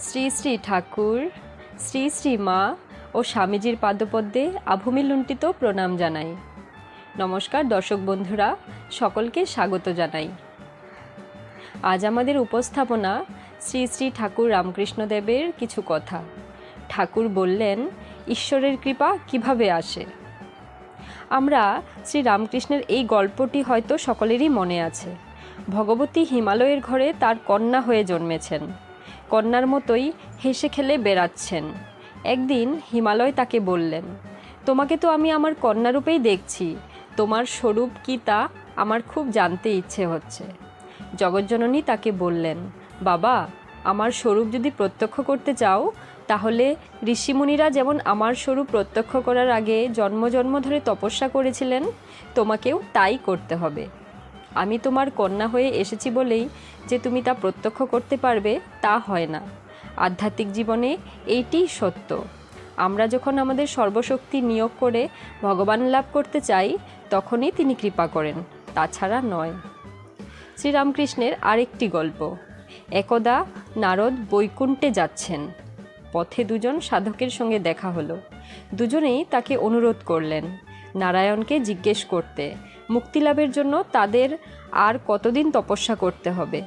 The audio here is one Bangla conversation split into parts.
শ্রী শ্রী ঠাকুর, শ্রী শ্রী মা ও স্বামীজির পাদপদ্মে আভূমি লুণ্ঠিত প্রণাম জানাই। নমস্কার দর্শক বন্ধুরা, সকলকে স্বাগত জানাই। আজ আমাদের উপস্থাপনা শ্রী শ্রী ঠাকুর রামকৃষ্ণদেবের কিছু কথা। ঠাকুর বললেন, ঈশ্বরের কৃপা কীভাবে আসে? আমরা শ্রী রামকৃষ্ণের এই গল্পটি হয়তো সকলেরই মনে আছে। ভগবতী হিমালয়ের ঘরে তার কন্যা হয়ে জন্মেছেন। কন্যার মতোই হেসে খেলে বেড়াচ্ছেন। একদিন হিমালয় তাকে বললেন, তোমাকে তো আমি আমার কন্যারূপেই দেখছি। তোমার স্বরূপ কি তা আমার খুব জানতে ইচ্ছে হচ্ছে। জগজ্জননী তাকে বললেন, বাবা, আমার স্বরূপ যদি প্রত্যক্ষ করতে চাও, তাহলে ঋষিমুনিরা যেমন আমার স্বরূপ প্রত্যক্ষ করার আগে জন্ম জন্ম ধরে তপস্যা করেছিলেন, তোমাকেও তাই করতে হবে। আমি তোমার কন্যা হয়ে এসেছি বলেই যে তুমি তা প্রত্যক্ষ করতে পারবে, তা হয় না। আধ্যাত্মিক জীবনে এইটিই সত্য। আমরা যখন আমাদের সর্বশক্তি নিয়োগ করে ভগবান লাভ করতে চাই, তখনই তিনি কৃপা করেন তাছাড়া নয়। শ্রীরামকৃষ্ণের আরেকটি গল্প, একদা নারদ বৈকুণ্ঠে যাচ্ছেন। পথে দুজন সাধকের সঙ্গে দেখা হলো। দুজনেই তাকে অনুরোধ করলেন, নারায়ণকে জিজ্ঞেস করতে। মুক্তিলাভের জন্য তাদের আর কতদিন তপস্যা করতে হবে?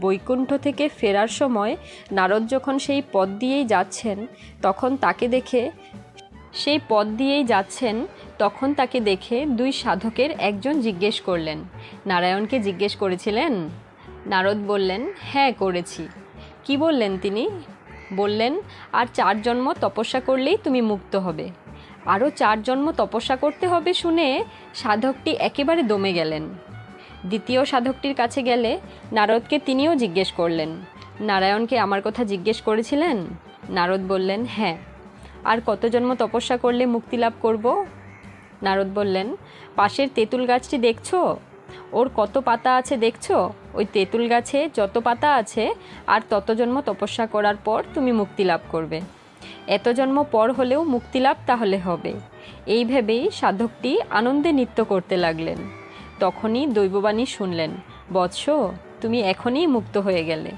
বৈকুণ্ঠ থেকে ফেরার সময় নারদ যখন সেই পথ দিয়েই যাচ্ছেন, তখন তাকে দেখে, সেই পথ দিয়েই যাচ্ছেন, তখন তাকে দেখে দুই সাধকের একজন জিজ্ঞেস করলেন, নারায়ণকে জিজ্ঞেস করেছিলেন? নারদ বললেন হ্যাঁ করেছি। কি বললেন তিনি? বললেন, আর চার জন্ম তপস্যা করলেই তুমি মুক্ত হবে। আরও চার জন্ম তপস্যা করতে হবে শুনে সাধকটি একেবারে দমে গেলেন। দ্বিতীয় সাধকটির কাছে গেলে নারদকে তিনিও জিজ্ঞেস করলেন, নারায়ণকে আমার কথা জিজ্ঞেস করেছিলেন? নারদ বললেন হ্যাঁ। আর কত জন্ম তপস্যা করলে মুক্তি লাভ করব? নারদ বললেন, পাশের তেঁতুল গাছটি দেখছ? ওর কত পাতা আছে দেখছ? ওই তেঁতুল গাছে যত পাতা আছে আর তত জন্ম তপস্যা করার পর তুমি মুক্তি লাভ করবে। এত জন্ম পর হলেও মুক্তিলাভ তাহলে হবে। এই ভেবেই সাধকটি আনন্দে নৃত্য করতে লাগলেন। তখনই দৈববাণী শুনলেন, বৎস, তুমি এখনই মুক্ত হয়ে গেলে।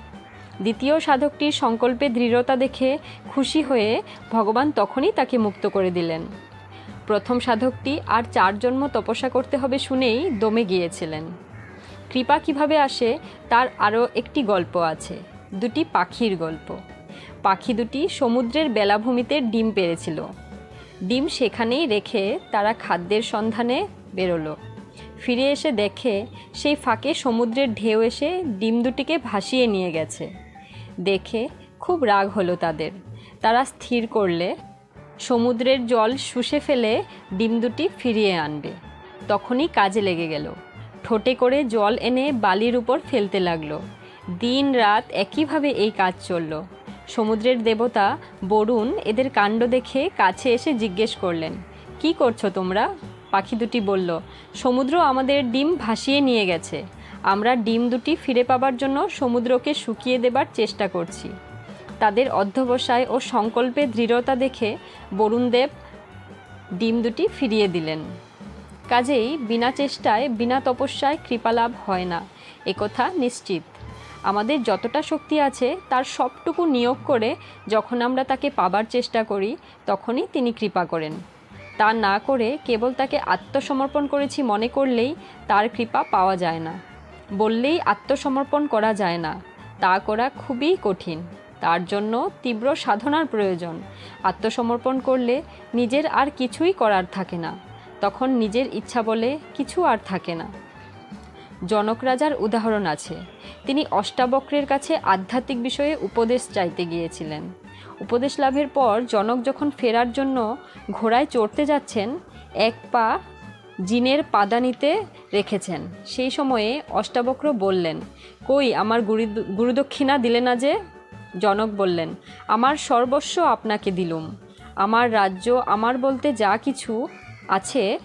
দ্বিতীয় সাধকটির সংকল্পে দৃঢ়তা দেখে খুশি হয়ে ভগবান তখনই তাকে মুক্ত করে দিলেন। প্রথম সাধকটি আর চার জন্ম তপস্যা করতে হবে শুনেই দমে গিয়েছিলেন। কৃপা কীভাবে আসে, তার আরও একটি গল্প আছে, দুটি পাখির গল্প। পাখি দুটি সমুদ্রের বেলাভূমিতে ডিম পেড়েছিল ডিম সেখানেই রেখে তারা খাদ্যের সন্ধানে বেরোলো। ফিরে এসে দেখে সেই ফাঁকে সমুদ্রের ঢেউ এসে ডিম দুটিকে ভাসিয়ে নিয়ে গেছে। দেখে খুব রাগ হলো তাদের। তারা স্থির করলে, সমুদ্রের জল শুষে ফেলে ডিম দুটি ফিরিয়ে আনবে। তখনই কাজে লেগে গেল। ঠোঁটে করে জল এনে বালির উপর ফেলতে লাগল। দিন রাত একইভাবে এই কাজ চলল। সমুদ্রের দেবতা বরুণ এদের কাণ্ড দেখে কাছে এসে জিজ্ঞেস করলেন, কি করছ তোমরা? পাখি দুটি বলল, সমুদ্র আমাদের ডিম ভাসিয়ে নিয়ে গেছে। আমরা ডিম দুটি ফিরে পাবার জন্য সমুদ্রকে শুকিয়ে দেবার চেষ্টা করছি। তাদের অধ্যবসায় ও সংকল্পে দৃঢ়তা দেখে বরুণদেব ডিম দুটি ফিরিয়ে দিলেন। কাজেই বিনা চেষ্টায়, বিনা তপস্যায় কৃপালাভ হয় না। একথা নিশ্চিত। আমাদের যতটা শক্তি আছে, তার সবটুকু নিয়োগ করে যখন আমরা তাকে পাবার চেষ্টা করি, তখনই তিনি কৃপা করেন। তা না করে কেবল তাকে আত্মসমর্পণ করেছি মনে করলেই তার কৃপা পাওয়া যায় না। বললেই আত্মসমর্পণ করা যায় না। তা করা খুবই কঠিন। তার জন্য তীব্র সাধনার প্রয়োজন। আত্মসমর্পণ করলে নিজের আর কিছুই করার থাকে না। তখন নিজের ইচ্ছা বলে কিছু আর থাকে না। জনক রাজার উদাহরণ আছে। তিনি অষ্টাবক্রের কাছে আধ্যাত্মিক বিষয়ে উপদেশ চাইতে গিয়েছিলেন। উপদেশ লাভের পর জনক যখন ফেরার জন্য ঘোড়ায় চড়তে যাচ্ছেন, এক পা জিনের পাদানিতে রেখেছেন। সেই সময়ে অষ্টাবক্র বললেন, কই, আমার গুরু গুরুদক্ষিণা দিলে না যে? জনক বললেন, আমার সর্বস্ব আপনাকে দিলুম। আমার রাজ্য, আমার বলতে যা কিছু আছে,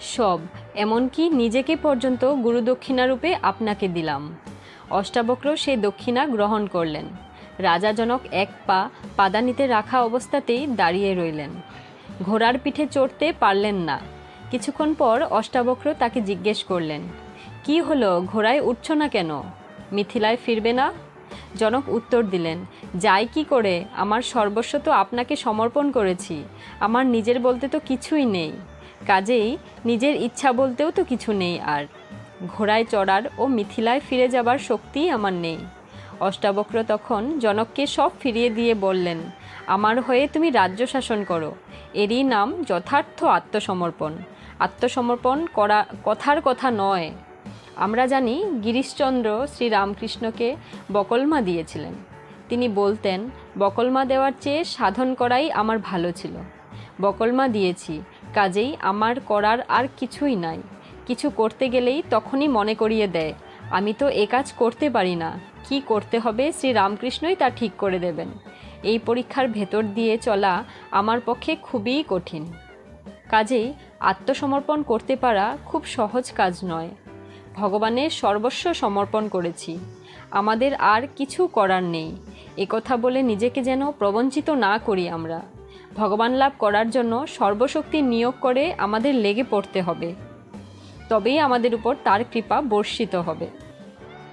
সব। এমনকি নিজেকে পর্যন্ত গুরুদক্ষিণারূপে আপনাকে দিলাম। অষ্টাবক্র সেই দক্ষিণা গ্রহণ করলেন। রাজাজনক এক পা পাদানিতে রাখা অবস্থাতেই দাঁড়িয়ে রইলেন। ঘোড়ার পিঠে চড়তে পারলেন না। কিছুক্ষণ পর অষ্টাবক্র তাকে জিজ্ঞেস করলেন, কি হলো? ঘোড়ায় উঠছ না কেন? মিথিলায় ফিরবে না? জনক উত্তর দিলেন, যাই কি করে, আমার সর্বস্ব তো আপনাকে সমর্পণ করেছি। আমার নিজের বলতে তো কিছুই নেই। কাজেই নিজের ইচ্ছা বলতেও তো কিছু নেই আর। ঘোড়ায় চড়ার ও মিথিলায় ফিরে যাবার শক্তিই আমার নেই। অষ্টাবক্র তখন জনককে সব ফিরিয়ে দিয়ে বললেন, আমার হয়ে তুমি রাজ্য শাসন করো। এরই নাম যথার্থ আত্মসমর্পণ। আত্মসমর্পণ করা কথার কথা নয়। আমরা জানি গিরিশচন্দ্র শ্রীরামকৃষ্ণকে বকলমা দিয়েছিলেন। তিনি বলতেন, বকলমা দেওয়ার চেয়ে সাধন করাই আমার ভালো ছিল। বকলমা দিয়েছি কাজেই আমার করার আর কিছুই নাই। কিছু করতে গেলেই তখনই মনে করিয়ে দেয়, আমি তো এ কাজ করতে পারি না। কি করতে হবে শ্রী রামকৃষ্ণই তা ঠিক করে দেবেন। এই পরীক্ষার ভেতর দিয়ে চলা আমার পক্ষে খুবই কঠিন। কাজেই আত্মসমর্পণ করতে পারা খুব সহজ কাজ নয়। ভগবানের সর্বস্ব সমর্পণ করেছি। আমাদের আর কিছু করার নেই। একথা বলে নিজেকে যেন প্রবঞ্চিত না করি আমরা। ভগবান লাভ করার জন্য সর্বশক্তি নিয়োগ করে আমাদের লেগে পড়তে হবে। তবেই আমাদের উপর তার কৃপা বর্ষিত হবে।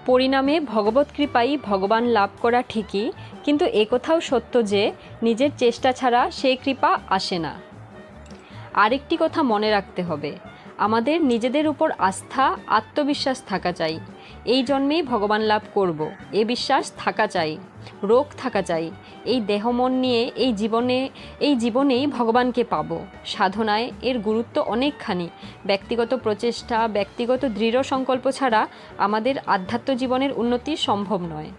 পরিণামে ভগবত কৃপাই ভগবান লাভ করা ঠিকই, কিন্তু একথাও সত্য যে নিজের চেষ্টা ছাড়া সেই কৃপা আসে না। আরেকটি কথা মনে রাখতে হবে। আমাদের নিজেদের উপর আস্থা, আত্মবিশ্বাস থাকা চাই। এই জন্মেই ভগবান লাভ করব। এ বিশ্বাস থাকা চাই, রোগ থাকা চাই। এই দেহ মন নিয়ে, এই জীবনে, এই জীবনেই ভগবানকে পাব। সাধনায় এর গুরুত্ব অনেকখানি। ব্যক্তিগত প্রচেষ্টা, ব্যক্তিগত দৃঢ় সংকল্প ছাড়া আমাদের আধ্যাত্ম জীবনের উন্নতি সম্ভব নয়।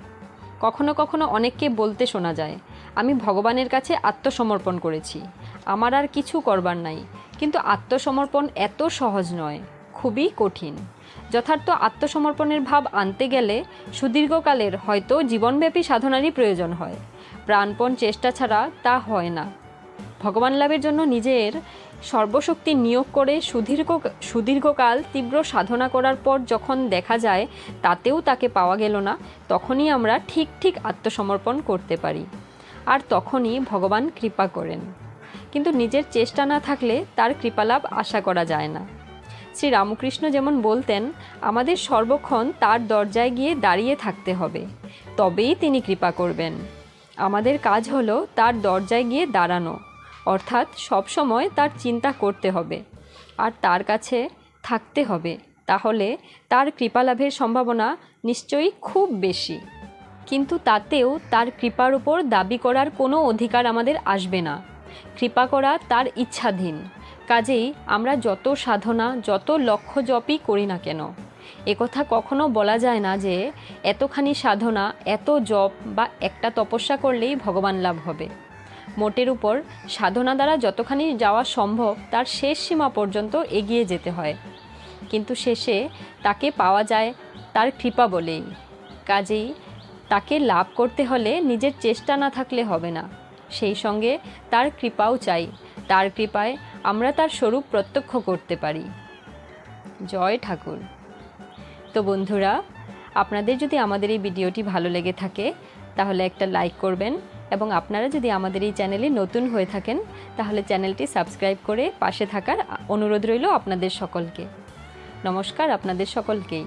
কখনো কখনো অনেককে বলতে শোনা যায়, আমি ভগবানের কাছে আত্মসমর্পণ করেছি। আমার আর কিছু করবার নাই। কিন্তু আত্মসমর্পণ এত সহজ নয়, খুবই কঠিন। যথার্থ আত্মসমর্পণের ভাব আনতে গেলে সুদীর্ঘকালের হয়তো জীবনব্যাপী সাধনারই প্রয়োজন হয়। প্রাণপণ চেষ্টা ছাড়া তা হয় না। ভগবান লাভের জন্য নিজের সর্বশক্তি নিয়োগ করে সুদীর্ঘ, সুদীর্ঘকাল তীব্র সাধনা করার পর যখন দেখা যায় তাতেও তাকে পাওয়া গেল না, তখনই আমরা ঠিক ঠিক আত্মসমর্পণ করতে পারি। আর তখনই ভগবান কৃপা করেন। কিন্তু নিজের চেষ্টা না থাকলে তার কৃপালাভ আশা করা যায় না। শ্রী রামকৃষ্ণ যেমন বলতেন, আমাদের সর্বক্ষণ তার দরজায় গিয়ে দাঁড়িয়ে থাকতে হবে, তবেই তিনি কৃপা করবেন। আমাদের কাজ হলো তার দরজায় গিয়ে দাঁড়ানো, অর্থাৎ সবসময় তার চিন্তা করতে হবে। আর তার কাছে থাকতে হবে, তাহলে তার কৃপালাভের সম্ভাবনা নিশ্চয়ই খুব বেশি। কিন্তু তাতেও তার কৃপার উপর দাবি করার কোনো অধিকার আমাদের আসবে না। কৃপা করা তার ইচ্ছাধীন। কাজেই আমরা যত সাধনা, যত লক্ষ্য জপই করি না কেন একথা কখনো বলা যায় না যে এতখানি সাধনা, এত জপ বা একটা তপস্যা করলেই ভগবান লাভ হবে। মোটের উপর সাধনা দ্বারা যতখানি যাওয়া সম্ভব তার শেষ সীমা পর্যন্ত এগিয়ে যেতে হয়। কিন্তু শেষে তাকে পাওয়া যায় তার কৃপা বলেই। কাজেই তাকে লাভ করতে হলে নিজের চেষ্টা না থাকলে হবে না। সেই সঙ্গে তার কৃপাও চাই। তার কৃপায় আমরা তার স্বরূপ প্রত্যক্ষ করতে পারি। জয় ঠাকুর। তো বন্ধুরা, আপনাদের যদি আমাদের এই ভিডিওটি ভালো লেগে থাকে, তাহলে একটা লাইক করবেন এবং আপনারা যদি আমাদের এই চ্যানেলে নতুন হয়ে থাকেন, তাহলে চ্যানেলটি সাবস্ক্রাইব করে পাশে থাকার অনুরোধ রইল আপনাদের সকলকে। নমস্কার আপনাদের সকলকেই।